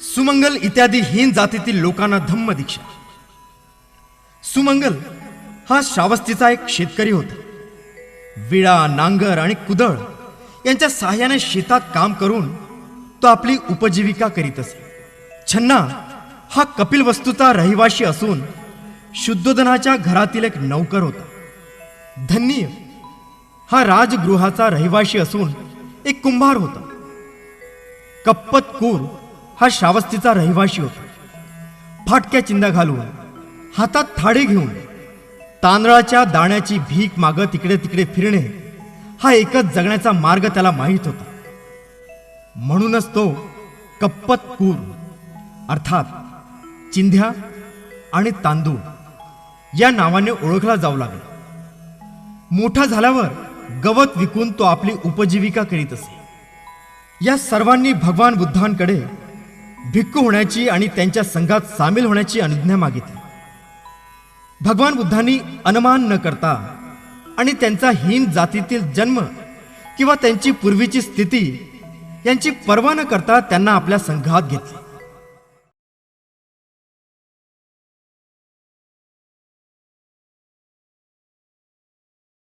सुमंगल इत्यादी हीन जातीतील लोकांना धम्म दीक्षा. सुमंगल हा श्रावस्तीचा एक शेतकरी होता. विळा नांगर आणि कुदळ यांच्या सहाय्याने शेतात काम करून तो आपली उपजीविका करीत असे. छन्ना हा कपिल वस्तूचा रहिवाशी असून शुद्धोधनाच्या घरातील एक नौकर होता. धन्य हा राजगृहाचा रहिवाशी असून एक कुंभार होता. कप्पत कूर हा श्रावस्तीचा रहिवाशी होता. फाटक्या चिंदा घालून हातात थाळी घेऊन तांदळाच्या दाण्याची भीक मागं तिकडे तिकडे फिरणे हा एकच जगण्याचा मार्ग त्याला माहीत होता. म्हणूनच तो कप्पत कूर अर्थात चिंध्या आणि तांदूळ या नावाने ओळखला जाऊ लागला. मोठा झाल्यावर गवत विकून तो आपली उपजीविका करीत असे. या सर्वांनी भगवान बुद्धांकडे भिक्खू होण्याची आणि त्यांच्या संघात सामील होण्याची अनुज्ञा मागितली. भगवान बुद्धांनी अनुमान न करता आणि त्यांचा हीन जातीतील जन्म किंवा त्यांची पूर्वीची स्थिती यांची पर्वा न करता त्यांना आपल्या संघात घेतली.